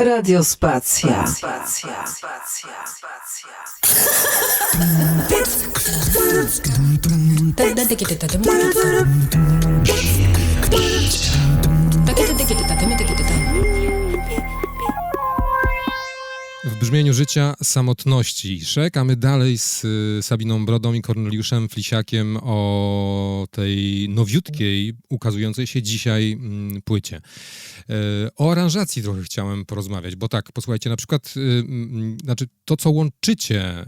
Radiospacja. W brzmieniu życia samotności Szek, a my dalej z y, Sabiną Brodą i Korneliuszem Flisiakiem o tej nowiutkiej, ukazującej się dzisiaj mm, płycie. E, O aranżacji trochę chciałem porozmawiać, bo tak, posłuchajcie, na przykład y, znaczy to, co łączycie e,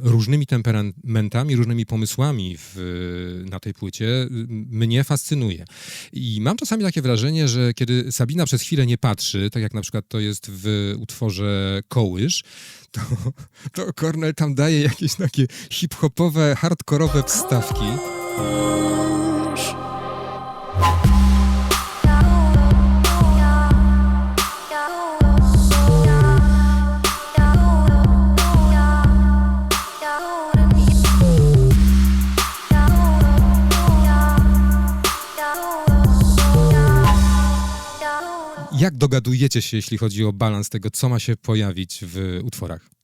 różnymi temperamentami, różnymi pomysłami w, na tej płycie, y, mnie fascynuje. I mam czasami takie wrażenie, że kiedy Sabina przez chwilę nie patrzy, tak jak na przykład to jest w utworze Kołysz, to, to tam daje jakieś takie hip-hopowe, hardkorowe wstawki. Dogadujecie się, jeśli chodzi o balans tego, co ma się pojawić w utworach?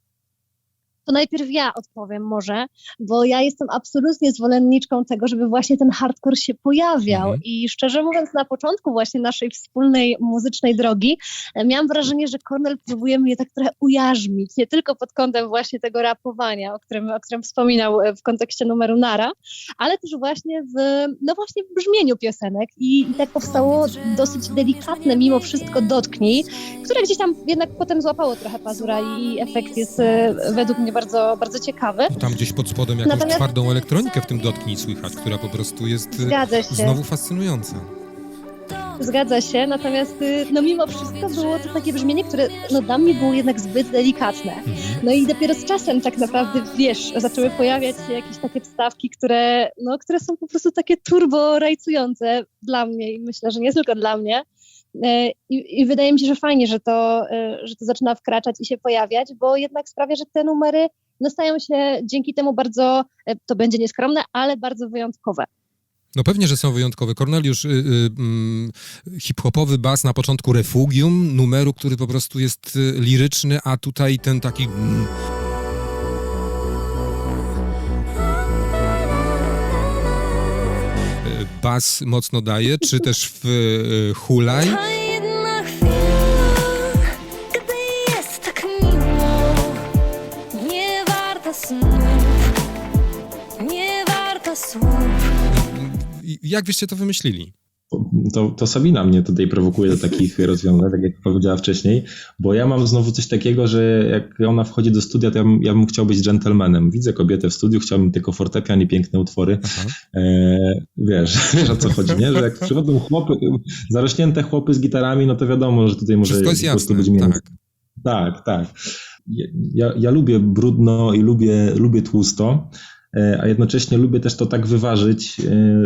To najpierw ja odpowiem może, bo ja jestem absolutnie zwolenniczką tego, żeby właśnie ten hardcore się pojawiał Mhm. i szczerze mówiąc na początku właśnie naszej wspólnej muzycznej drogi e, miałam wrażenie, że Cornel próbuje mnie tak trochę ujarzmić, nie tylko pod kątem właśnie tego rapowania, o którym, o którym wspominał e, w kontekście numeru Nara, ale też właśnie w, no właśnie w brzmieniu piosenek i, i tak powstało dosyć delikatne mimo wszystko dotknij, które gdzieś tam jednak potem złapało trochę pazura i efekt jest e, według mnie bardzo, bardzo ciekawy. Bo tam gdzieś pod spodem jakąś Natomiast- twardą elektronikę w tym dotknij słychać, która po prostu jest y, znowu fascynująca. zgadza się, natomiast y, no mimo wszystko było to takie brzmienie, które no dla mnie było jednak zbyt delikatne. Mhm. No i dopiero z czasem tak naprawdę, wiesz, zaczęły pojawiać się jakieś takie wstawki, które, no, które są po prostu takie turbo rajcujące dla mnie i myślę, że nie tylko dla mnie. E, I, I wydaje mi się, że fajnie, że to, e, że to zaczyna wkraczać i się pojawiać, bo jednak sprawia, że te numery no, stają się dzięki temu bardzo, e, to będzie nieskromne, ale bardzo wyjątkowe. No pewnie, że są wyjątkowe. Korneliusz, y, y, mm, hip-hopowy bas na początku refugium, numeru, który po prostu jest y, liryczny, a tutaj ten taki... mm, Bas mocno daje, czy też w y, hulaj. Jak byście to wymyślili? To, to Sabina mnie tutaj prowokuje do takich rozwiązań, tak jak powiedziała wcześniej, bo ja mam znowu coś takiego, że jak ona wchodzi do studia, to ja bym, ja bym chciał być gentlemanem. Widzę kobietę w studiu, chciałbym tylko fortepian i piękne utwory. E, wiesz, wiesz o co chodzi, nie? Że jak przychodzą chłopy, zarośnięte chłopy z gitarami, no to wiadomo, że tutaj może Wszystko jest po prostu jasne, być między. tak. Tak, tak. Ja, ja lubię brudno i lubię, lubię tłusto, a jednocześnie lubię też to tak wyważyć, e,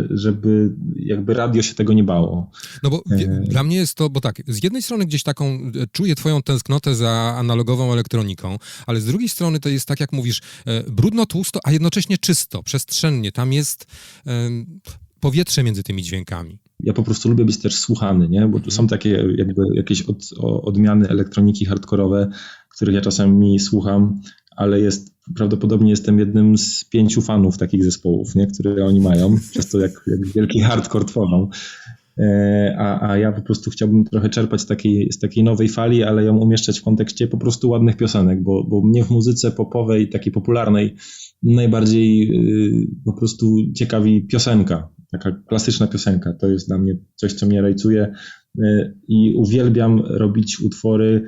żeby jakby radio się tego nie bało. No bo E. dla mnie jest to, bo tak, z jednej strony gdzieś taką e, czuję twoją tęsknotę za analogową elektroniką, ale z drugiej strony to jest tak, jak mówisz, e, brudno, tłusto, a jednocześnie czysto, przestrzennie. Tam jest powietrze między tymi dźwiękami. Ja po prostu lubię być też słuchany, nie? bo tu są takie jakby jakieś od, odmiany elektroniki hardkorowe, których ja czasami słucham, ale jest prawdopodobnie jestem jednym z pięciu fanów takich zespołów, nie? które oni mają, przez to jak, jak wielki hardcore tworzą. E, A, a ja po prostu chciałbym trochę czerpać z takiej, z takiej nowej fali, ale ją umieszczać w kontekście po prostu ładnych piosenek, bo, bo mnie w muzyce popowej, takiej popularnej, najbardziej y, po prostu ciekawi piosenka, taka klasyczna piosenka. To jest dla mnie coś, co mnie rajcuje y, i uwielbiam robić utwory,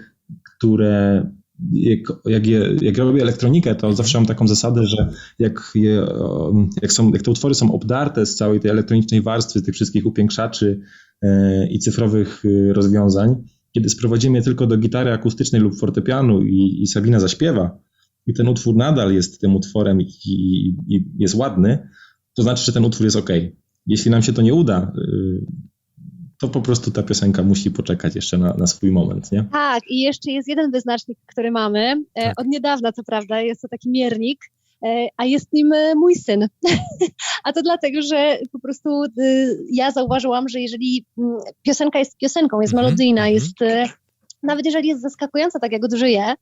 które jak, jak, je, jak robię elektronikę, to zawsze mam taką zasadę, że jak, je, o, jak, są, jak te utwory są obdarte z całej tej elektronicznej warstwy, tych wszystkich upiększaczy y, i cyfrowych y, rozwiązań, kiedy sprowadzimy je tylko do gitary akustycznej lub fortepianu i, i Sabina zaśpiewa, i ten utwór nadal jest tym utworem i, i, i jest ładny, to znaczy, że ten utwór jest ok. Jeśli nam się to nie uda, y, to po prostu ta piosenka musi poczekać jeszcze na, na swój moment, nie? Tak, i jeszcze jest jeden wyznacznik, który mamy. E, Tak. Od niedawna, co prawda, jest to taki miernik, e, a jest nim e, mój syn. a to dlatego, że po prostu ja zauważyłam, że jeżeli mm, piosenka jest piosenką, jest Mhm, melodyjna, mhm. jest nawet jeżeli jest zaskakująca, tak jak odżyje,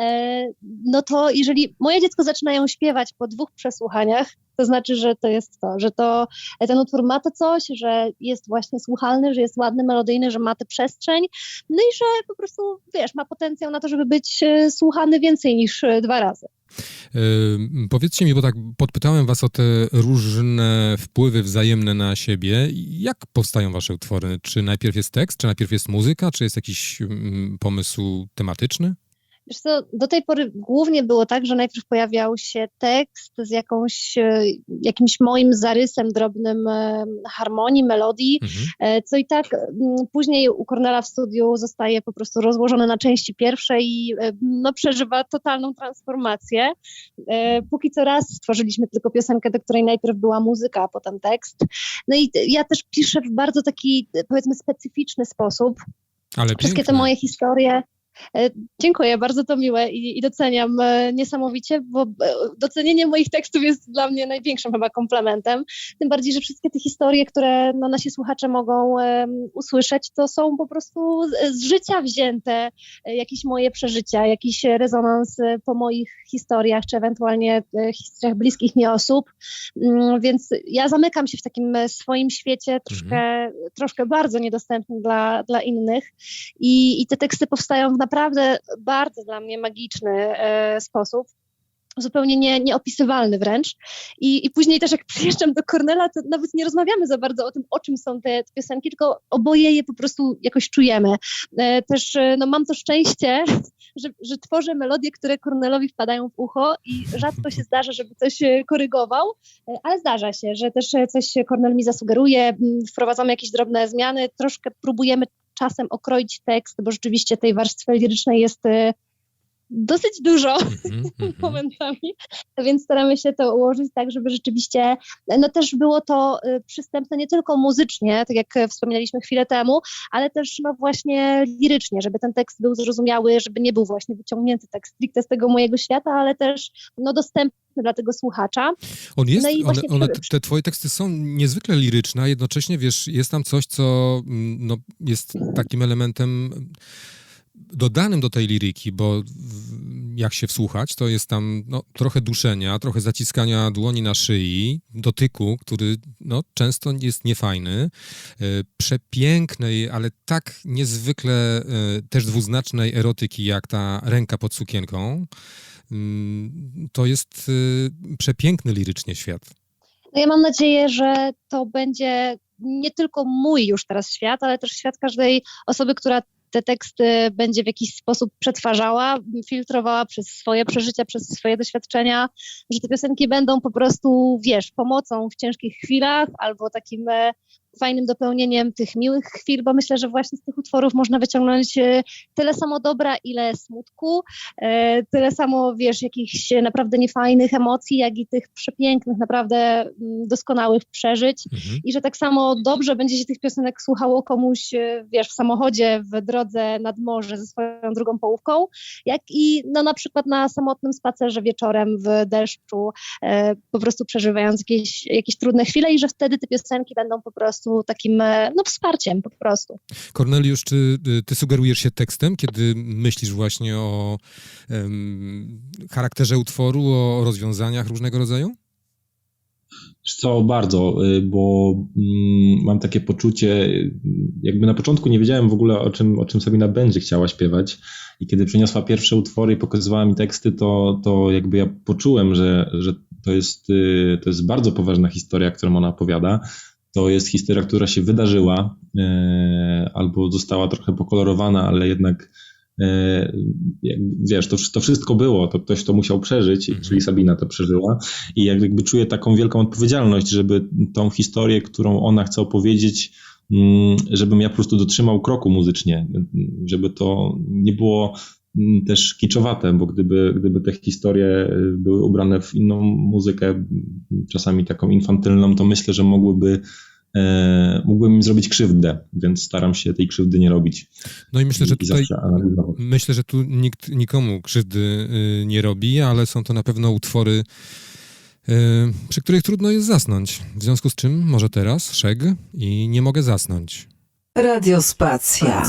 e, no to jeżeli moje dziecko zaczyna ją śpiewać po dwóch przesłuchaniach, to znaczy, że to jest to, że to ten utwór ma to coś, że jest właśnie słuchalny, że jest ładny, melodyjny, że ma tę przestrzeń, no i że po prostu, wiesz, ma potencjał na to, żeby być e, słuchany więcej niż e, dwa razy. Powiedzcie mi, bo tak podpytałem was o te różne wpływy wzajemne na siebie. Jak powstają wasze utwory? Czy najpierw jest tekst, czy najpierw jest muzyka, czy jest jakiś pomysł tematyczny? Wiesz co, do tej pory głównie było tak, że najpierw pojawiał się tekst z jakąś, e, jakimś moim zarysem drobnym e, harmonii, melodii, Mhm. e, co i tak mm, później u Cornela w studiu zostaje po prostu rozłożone na części pierwsze i no, przeżywa totalną transformację. Póki co raz stworzyliśmy tylko piosenkę, do której najpierw była muzyka, a potem tekst. No i ja też piszę w bardzo taki, powiedzmy, specyficzny sposób. Ale Wszystkie te piękne. moje historie. E, Dziękuję, bardzo to miłe i, i doceniam e, niesamowicie, bo e, docenienie moich tekstów jest dla mnie największym chyba komplementem. Tym bardziej, że wszystkie te historie, które no, nasi słuchacze mogą em, usłyszeć, to są po prostu z, z życia wzięte jakieś moje przeżycia, jakiś rezonans po moich historiach, czy ewentualnie historiach bliskich mi osób. Mm, Więc ja zamykam się w takim swoim świecie, troszkę, troszkę bardzo niedostępnym dla, dla innych. I, I te teksty powstają w naprawdę bardzo dla mnie magiczny e, sposób. Zupełnie nie, nieopisywalny wręcz. I, I później też jak przyjeżdżam do Cornela, to nawet nie rozmawiamy za bardzo o tym, o czym są te, te piosenki, tylko oboje je po prostu jakoś czujemy. E, też e, no, mam to szczęście, że, że tworzę melodie, które Cornelowi wpadają w ucho i rzadko się zdarza, żeby coś e, korygował, ale zdarza się, że też coś Cornel mi zasugeruje, m, wprowadzamy jakieś drobne zmiany, troszkę próbujemy czasem okroić tekst, bo rzeczywiście tej warstwy lirycznej jest e, dosyć dużo Mhm, mhm. momentami, więc staramy się to ułożyć tak, żeby rzeczywiście, no też było to y, przystępne nie tylko muzycznie, tak jak wspomnieliśmy chwilę temu, ale też no właśnie lirycznie, żeby ten tekst był zrozumiały, żeby nie był właśnie wyciągnięty tak stricte z tego mojego świata, ale też no dostępny dla tego słuchacza. On jest, No i one, one, te twoje teksty są niezwykle liryczne, a jednocześnie, wiesz, jest tam coś, co mm, no, jest takim elementem dodanym do tej liryki, bo jak się wsłuchać, to jest tam no, trochę duszenia, trochę zaciskania dłoni na szyi, dotyku, który no, często jest niefajny, e, przepięknej, ale tak niezwykle e, też dwuznacznej erotyki, jak ta ręka pod sukienką. Mm, To jest y, przepiękny lirycznie świat. No ja mam nadzieję, że to będzie nie tylko mój już teraz świat, ale też świat każdej osoby, która te teksty będzie w jakiś sposób przetwarzała, filtrowała przez swoje przeżycia, przez swoje doświadczenia, że te piosenki będą po prostu, wiesz, pomocą w ciężkich chwilach albo takim e, fajnym dopełnieniem tych miłych chwil, bo myślę, że właśnie z tych utworów można wyciągnąć e, tyle samo dobra, ile smutku, e, tyle samo, wiesz, jakichś naprawdę niefajnych emocji, jak i tych przepięknych, naprawdę mm, doskonałych przeżyć. Mhm. I że tak samo dobrze będzie się tych piosenek słuchało komuś, e, wiesz, w samochodzie, w drodze nad morze ze swoją drugą połówką, jak i no, na przykład na samotnym spacerze wieczorem w deszczu, po prostu przeżywając jakieś, jakieś trudne chwile i że wtedy te piosenki będą po prostu takim, e, no, wsparciem po prostu. Korneliusz, czy y, ty sugerujesz się tekstem, kiedy myślisz właśnie o em, charakterze utworu, o rozwiązaniach różnego rodzaju? Co bardzo, y, bo mm, mam takie poczucie, jakby na początku nie wiedziałem w ogóle o czym, o czym Sabina będzie chciała śpiewać i kiedy przyniosła pierwsze utwory i pokazywała mi teksty, to, to jakby ja poczułem, że, że to, jest, y, to jest bardzo poważna historia, którą ona opowiada. To jest historia, która się wydarzyła y, albo została trochę pokolorowana, ale jednak e, jak, wiesz, to, to wszystko było, to ktoś to musiał przeżyć, Mhm. czyli Sabina to przeżyła i jak- jakby czuję taką wielką odpowiedzialność, żeby tą historię, którą ona chce opowiedzieć, mm, żebym ja po prostu dotrzymał kroku muzycznie, żeby to nie było też kiczowate, bo gdyby, gdyby te historie y, były ubrane w inną muzykę, czasami taką infantylną, to myślę, że mogłyby e, mógłbym im zrobić krzywdę, więc staram się tej krzywdy nie robić. No i myślę, że tutaj myślę, że tu nikt nikomu krzywdy y, nie robi, ale są to na pewno utwory, y, przy których trudno jest zasnąć. W związku z czym może teraz szeg i nie mogę zasnąć. Radiospacja.